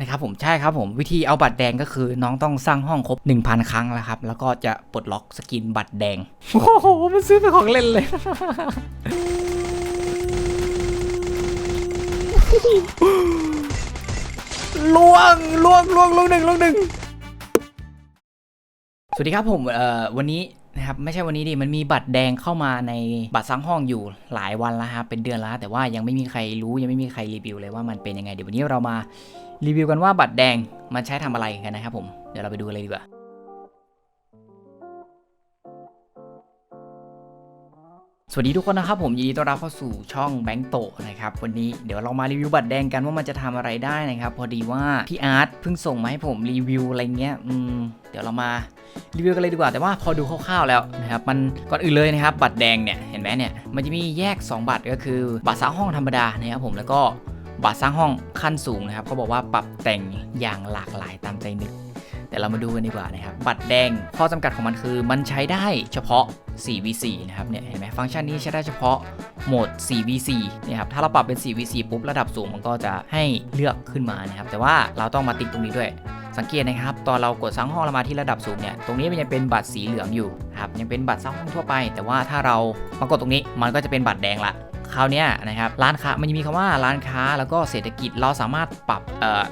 นะครับผมใช่ครับผมวิธีเอาบัตรแดงก็คือ น้องต้องสร้างห้องครบ 1,000 ครั้งแล้วครับ แล้วก็จะปลดล็อกสกินบัตรแดง โอ้โห มันซื้อเป็นของเล่นเลย ล่วงล่วงล่วงล่วงหนึ่งล่วงหนึ่งสวัสดีครับผมเอ่อวันนี้ นะครับไม่ใช่วันนี้ดิมันมีบัตรแดงเข้ามาในบัตรซังห้องอยู่หลายวันแล้วครับเป็นเดือนแล้วแต่ว่ายังไม่มีใครรู้ยังไม่มีใครรีวิวเลยว่ามันเป็นยังไงเดี๋ยววันนี้เรามารีวิวกันว่าบัตรแดงมันใช้ทำอะไรกันนะครับผมเดี๋ยวเราไปดูกันเลยดีกว่า สวัสดีทุกคนนะครับ ผมยินดีต้อนรับเข้าสู่ช่องแบงค์โตนะครับวันนี้เดี๋ยวเรามารีวิวบัตรแดงกันว่ามันจะทำอะไรได้นะครับพอดีว่าพี่อาร์ตเพิ่งส่งมาให้ผมรีวิวอะไรเงี้ยอืมเดี๋ยวเรามารีวิวกันเลยดีกว่าแต่ว่าพอดูคร่าวๆแล้วนะครับมันก่อนอื่นเลยนะครับ บัตรแดงเนี่ยเห็นไหมเนี่ยมันจะมีแยก 2 บัตรก็คือ บัตรสร้างห้องธรรมดานะครับผมแล้วก็บัตรสร้างห้องขั้นสูงนะครับเขาบอกว่าปรับแต่งอย่างหลากหลายตามใจนึก เดี๋ยวเรามาดูกันดีกว่านะครับ บัตรแดงข้อจำกัดของมันคือ มันใช้ได้เฉพาะ 4v4 นะครับเนี่ยเห็นไหมฟังก์ชันนี้ใช้ได้เฉพาะโหมด 4v4 เนี่ยครับถ้าเราปรับเป็น 4v4 ปุ๊บระดับสูงมันก็จะให้เลือกขึ้นมานะครับแต่ว่าเราต้องมาติ๊กตรงนี้ด้วยสังเกตนะครับ ตอนเรากดสร้างห้องเรามาที่ระดับสูงเนี่ย ตรงนี้มันยังเป็นบัตรสีเหลืองอยู่ครับ ยังเป็นบัตรสร้างห้องทั่วไป แต่ว่าถ้าเรามากดตรงนี้ มันก็จะเป็นบัตรแดงละ คราวนี้นะครับร้านค้ามันจะมีคำว่าร้านค้าแล้วก็เศรษฐกิจเราสามารถปรับ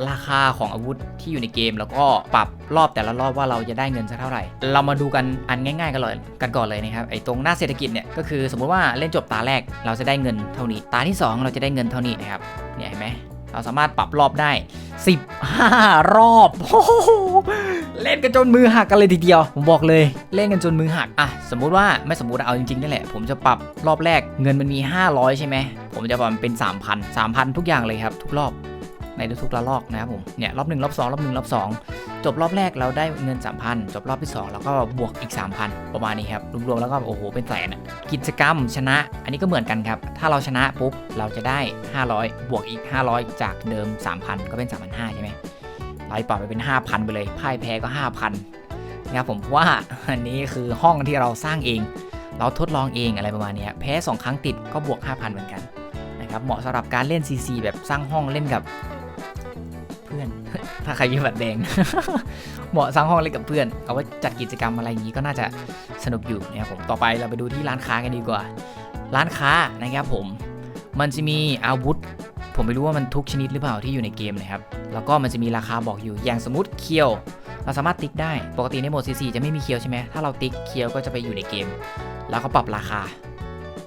ราคาของอาวุธที่อยู่ในเกม แล้วก็ปรับรอบแต่ละรอบว่าเราจะได้เงินสักเท่าไหร่ เรามาดูกันอันง่ายๆกันเลยกันก่อนเลยนะครับไอ้ตรงหน้าเศรษฐกิจเนี่ยก็คือสมมุติว่าเล่นจบตาแรกเราจะได้เงินเท่านี้ ตาที่ 2 เราจะได้เงินเท่านี้นะครับเนี่ยเห็นไหมเราสามารถปรับรอบได้ 15 รอบโอ้โห เล่นกันจนมือหักกันเลยทีเดียว ผมบอกเลยเล่นกันจนมือหักอะสมมุติว่าไม่สมมุติเอาจริงๆนี่แหละ ผมจะปรับรอบแรกเงินมันมี 500 ใช่ไหมผมจะปรับมันเป็น 3,000 3,000 ทุกอย่างเลยครับ ทุกรอบในทุกๆระลอกนะครับผมเนี่ยรอบหนึ่งรอบสองรอบหนึ่งรอบสองจบรอบแรกเราได้เงิน 3,000 จบรอบที่ 2 แล้วก็บวกอีก 3,000 ประมาณนี้ครับรวมๆแล้วก็โอ้โหเป็นแสนกิจกรรมชนะ อันนี้ก็เหมือนกันครับ ถ้าเราชนะปุ๊บเราจะได้ 500 บวกอีก 500 จากเดิม 3,000 ก็เป็น 3,500 ใช่ไหม ไล่ปรับไปเป็น 5,000 ไปเลยพ่ายแพ้ก็ 5,000นะครับผมว่าอันนี้คือห้องที่เราสร้างเอง เราทดลองเองอะไรประมาณนี้แพ้ 2 ครั้งติดก็บวก 5,000 เหมือนกันนะครับเหมาะสำหรับการเล่น CC แบบสร้างห้องเล่นกับเพื่อน ถ้าใครมีบัตรแดง เหมาะสร้างห้องเล่นกับเพื่อน เอาไว้จัดกิจกรรมอะไรอย่างนี้ก็น่าจะสนุกอยู่นะครับผมต่อไปเราไปดูที่ร้านค้ากันดีกว่า ร้านค้านะครับผมมันจะมีอาวุธ ผมไม่รู้ว่ามันทุกชนิดหรือเปล่าที่อยู่ในเกมนะครับ แล้วก็มันจะมีราคาบอกอยู่ อย่างสมมติเคียว เราสามารถติ๊กได้ ปกติในโหมด CC จะไม่มีเคียวใช่ไหมถ้าเราติ๊กเคียวก็จะไปอยู่ในเกม แล้วก็ปรับราคา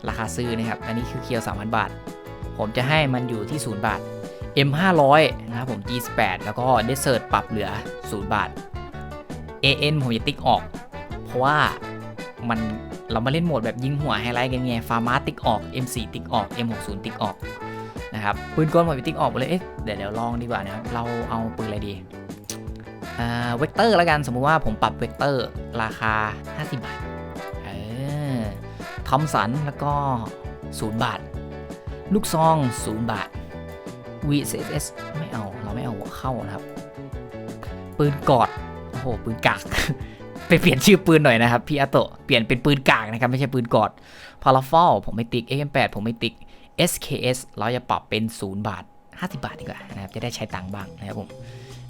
ราคาซื้อนะครับ อันนี้คือเคียว3,000 บาท ผมจะให้มันอยู่ที่ 0 บาท M 500 นะครับผม G8 แล้วก็ Desert ปรับเหลือ 0 บาท AN ผมจะติ๊กออก เพราะว่ามันเรามาเล่นโหมดแบบยิงหัวไฮไลท์กันไง ฟาร์มาติ๊กออก M4 ติ๊กออก M60 ติ๊กออก นะครับปืนกลผมไปติ๊กออกหมดเลยเอ๊ะเดี๋ยวเดี๋ยวลองดีกว่านะครับเราเอาปืนอะไรดีอ่าเวกเตอร์แล้วกันสมมุติว่าผมปรับเวกเตอร์ราคา 50 บาทเออทอมสันแล้วก็ 0 บาท ลูกซอง 0 บาท VCS ไม่เอาเราไม่เอาหัวเข้านะครับ ปืนกอดโอ้โหปืนกากไปเปลี่ยนชื่อปืนหน่อยนะครับพี่อาโตะเปลี่ยนเป็นปืนกากนะครับ ไม่ใช่ปืนกอดพาราฟอลผมไม่ติ๊ก AM8 ผมไม่ติ๊ก SKS เราจะปรับเป็น 0 บาท 50 บาทดีกว่านะครับจะได้ใช้ตังค์บ้างนะครับผม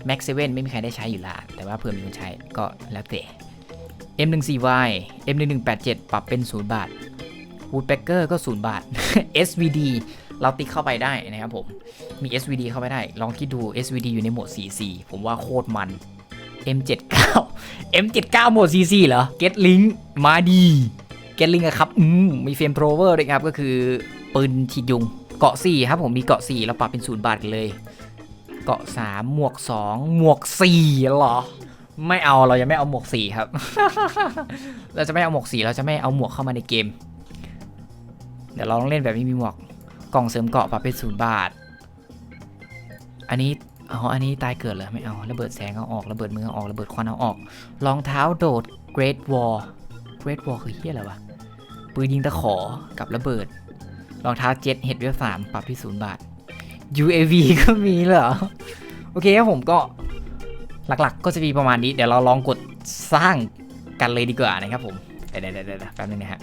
Max 7ไม่มีใครได้ใช้อยู่ละแต่ว่าเผื่อมีคนใช้ก็แล้วแต่ M14Y M1187 ปรับเป็น 0 บาท Woodpecker ก็ 0 บาท SVD เราติ๊กเข้าไปได้นะครับผม มี SVD เข้าไปได้ ลองคิดดู SVD อยู่ในโหมด 4C ผมว่าโคตรมัน M79 M79 โหมด 4C เหรอ Get Link มาดี Get Link อะครับ อืม มีเฟรมโทรเวอร์ด้วยครับ ก็คือ ปืนฉีดยุง เกาะ4ครับผมมีเกาะ4เราปรับเป็น0บาทกันเลย เกาะ3หมวก 2 หมวก4เหรอ ไม่เอาเราจะไม่เอาหมวก4ครับ เราจะไม่เอาหมวก4เราจะไม่เอาหมวกเข้ามาในเกม เดี๋ยวเราลองเล่นแบบไม่มีหมวก กล่องเสริมเกาะปรับเป็น0บาท อันนี้อ๋ออันนี้ตายเกิดเหรอไม่เอา ระเบิดแสงเอาออก ระเบิดมือเอาออก ระเบิดควันเอาออก รองเท้าโดด Great Wall Great Wall คือเฮียอะไรวะ ปืนยิงตะขอ กับระเบิด รองเท้าเจ็ตเฮดเวลสามปรับที่ศูนย์บาท UAV ก็มีเหรอ โอเคครับผมก็หลักๆ ก็จะมีประมาณนี้ เดี๋ยวเราลองกดสร้างกันเลยดีกว่านะครับผมเดี๋ยวเดี๋ยวแป๊บนึงนะฮะ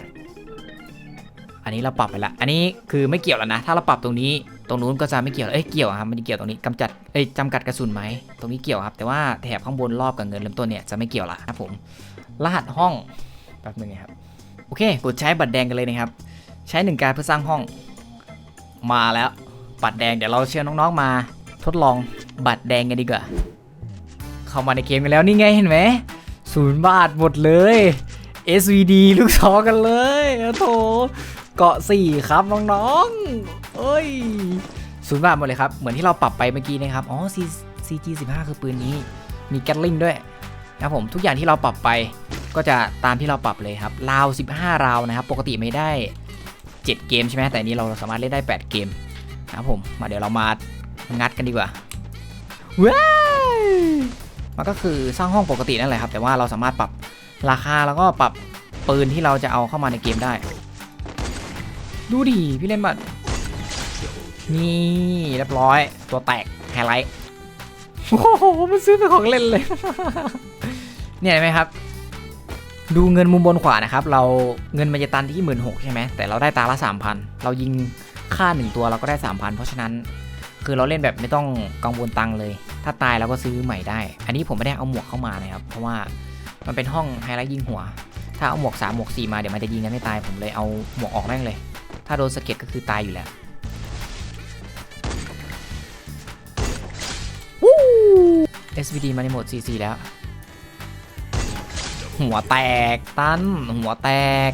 อันนี้เราปรับไปละ อันนี้คือไม่เกี่ยวแล้วนะ ถ้าเราปรับตรงนี้ ตรงนู้นก็จะไม่เกี่ยว เอ้ย เกี่ยวครับ มันจะเกี่ยวตรงนี้กำจัด เอ้ยจำกัดกระสุนไหม ตรงนี้เกี่ยวครับ แต่ว่าแถบข้างบนรอบกับเงินเริ่มต้นเนี่ยจะไม่เกี่ยวละครับผม รหัสห้อง แป๊บนึงนะครับ โอเค กดใช้บัตรแดงกันเลยนะครับ ใช้หนึ่งการเพื่อสร้างห้อง มาแล้วบัตรแดงเดี๋ยวเราเชิญน้องๆมา ทดลองบัตรแดงกันดีกว่า เข้ามาในเกมกันแล้วนี่ไงเห็นไหมศูนย์บาทหมดเลย SVD ลูกซอกันเลยโอ้โถเกาะสี่ครับน้องๆเอ้ยศูนย์บาทหมดเลยครับ เหมือนที่เราปรับไปเมื่อกี้นะครับ อ๋อ CG 15คือปืนนี้ มีแกตลิงด้วยนะผมทุกอย่างที่เราปรับไปก็จะตามที่เราปรับเลยครับราว 15 ราวนะครับ ปกติไม่ได้ 7 เกมใช่ไหมแต่นี้เราสามารถเล่นได้ 8 เกมนะครับผมมาเดี๋ยวเรามางัดกันดีกว่าว้าวมันก็คือสร้างห้องปกตินั่นแหละครับแต่ว่าเราสามารถปรับราคาแล้วก็ปรับปืนที่เราจะเอาเข้ามาในเกมได้ ดูดิพี่เล่นบัตรนี่เรียบร้อยตัวแตกไฮไลท์โอ้โหมันซื้อเป็นของเล่นเลย เนี่ยไหมครับ ดูเงินมุมบนขวานะครับ เราเงินมันจะตันที่หมื่นหกใช่ไหมแต่เราได้ตาละสามพันเรายิงค่าหนึ่งตัวเราก็ได้สามพันเพราะฉะนั้น คือเราเล่นแบบไม่ต้องกังวลตังเลย ถ้าตายเราก็ซื้อใหม่ได้ อันนี้ผมไม่ได้เอาหมวกเข้ามานะครับ เพราะว่ามันเป็นห้องไฮไลท์ยิงหัว ถ้าเอาหมวก3หมวก4มาเดี๋ยวมันจะยิงกันไม่ตายผมเลยเอาหมวกออกแม่งเลย ถ้าโดนสะเก็ดก็คือตายอยู่แล้ววู้ SVD มาในโหมด CC แล้ว หัวแตกตันหัวแตก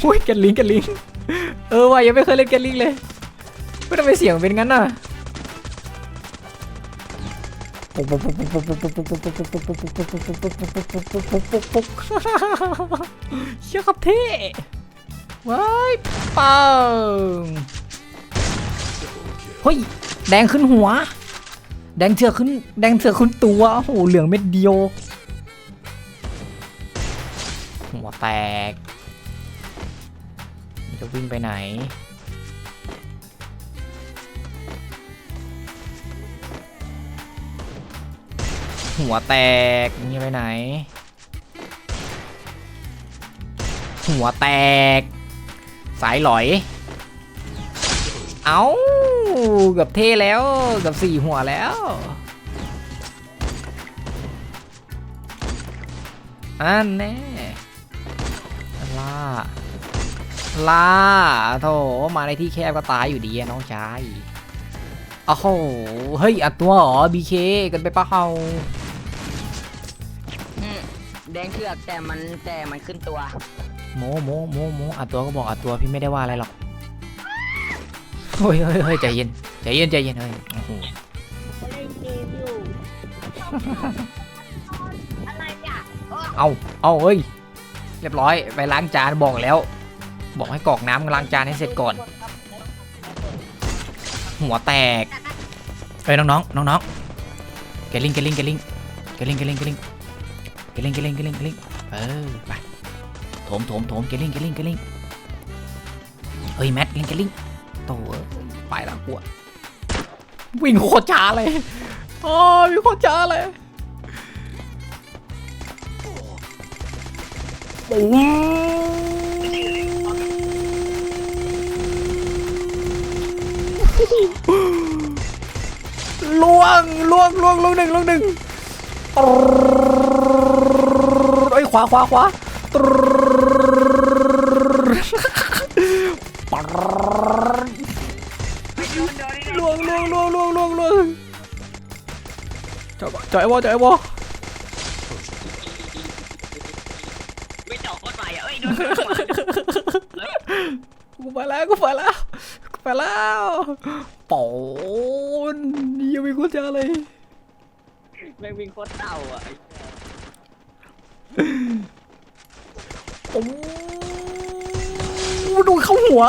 หุ้ยกันลิงกันลิงเออว่ะยังไม่เคยเล่นกันลิงเลยไม่ทำไมเสียงเป็นงั้นน่ะเชี่ยครับเท่ว้ายปังเฮ้ยแดงขึ้นหัว แดงเถือขึ้น แดงเถือขึ้นตัวโอ้โหเหลืองเม็ดเดียว หัวแตกจะวิ่งไปไหน หัวแตกนี่ไปไหน หัวแตก สายหลอย เอาเกือบเท่แล้วเกือบสี่หัวแล้วอันแน่ ล่า ล่าโถมาในที่แคบก็ตายอยู่ดีอะน้องชายโอ้โหเฮ้ยอัดตัวเหรอ BK กันไปเปล่าอืมแดงเถือกแต่มันแต่มันขึ้นตัว โมโมโมโมอัดตัวก็บอกอัดตัวพี่ไม่ได้ว่าอะไรหรอกเฮ้ยเฮ้ยเฮ้ยใจเย็นใจเย็นใจเย็นเฮ้ยโอ้โหเล่นเกมอยู่อะไรเนี่ยเอาเอาเฮ้ย เรียบร้อยไปล้างจานบอกแล้ว บอกให้กรอกน้ำล้างจานให้เสร็จก่อน หัวแตกเอ้ยน้องน้องน้องๆเกลิงเกลิงเกลิงเกลิงเกลิงเกลิงเกลิงเกลิงเกลิงเกลิงเออไปโถมโถมโถมเกลิงเกลิงเกลิงเฮ้ยแมทเกลิงเกลิงโตเอ้ยไปแล้วปวดวิ่งโคตรช้าเลยโอ้ยวิ่งโคตรช้าเลย ปุ้งล่วงล่วงล่วงล่วงหนึ่งล่วงหนึ่งเอ้ขวาขวาขวาล่วงล่วงล่วงล่วงล่วงล่วงจอยจอยวอจอยวอ ไม่จอกโคตรใหม่อะเอ้ยโดน กูไปแล้วกูไปแล้วกูไปแล้วปอนยังมีคนเจอเลยแม่งวิ่งโคตรเต่าอะโอ้โดนเข้าหัว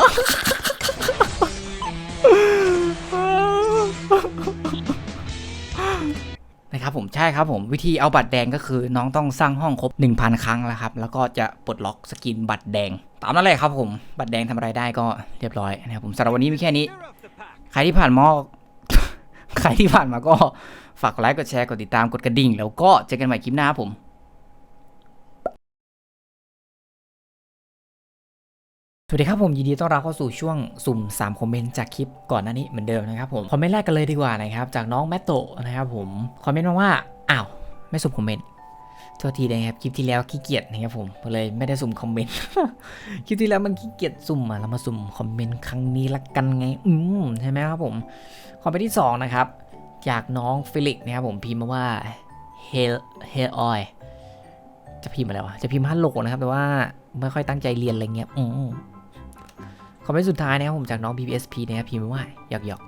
ครับผมใช่ครับผมวิธีเอาบัตรแดงก็คือน้องต้องสร้างห้องครบ 1,000 ครั้งแล้วครับ แล้วก็จะปลดล็อกสกินบัตรแดง ตามนั้นเลยครับผมบัตรแดงทำอะไรได้ก็เรียบร้อยนะครับผมสำหรับวันนี้มีแค่นี้ ใครที่ผ่านมาใครที่ผ่านมาก็ฝากไลค์กดแชร์กดติดตามกดกระดิ่ง แล้วก็เจอกันใหม่คลิปหน้าครับผม สวัสดีครับผมยินดีต้อนรับเข้าสู่ช่วงสุ่ม 3 คอมเมนต์จากคลิปก่อนหน้านี้เหมือนเดิมนะครับผมคอมเมนต์แรกกันเลยดีกว่านะครับจากน้องแมตโตนะครับผมคอมเมนต์มาว่าอ้าวไม่สุ่มคอมเมนต์โทษทีนะครับคลิปที่แล้วขี้เกียจนะครับผมก็เลยไม่ได้สุ่มคอมเมนต์คลิปที่แล้วมันขี้เกียจสุ่มอะเรามาสุ่มคอมเมนต์ครั้งนี้ละกันไงอืมใช่ไหมครับผมคอมเมนต์ที่สองนะครับจากน้องฟิลิกนะครับผมพิมพ์มาว่า hair hair oil จะพิมพ์อะไรวะจะพิมพ์ฮัลโหลนะครับแต่ว่าไม่ค่อยตั้งใจเรียนอะไรเงี้ยอืม คอมเมนต์สุดท้ายนะครับผมจากน้อง BBSP นะครับพิมพ์ไว้ว่าหยอกหยอก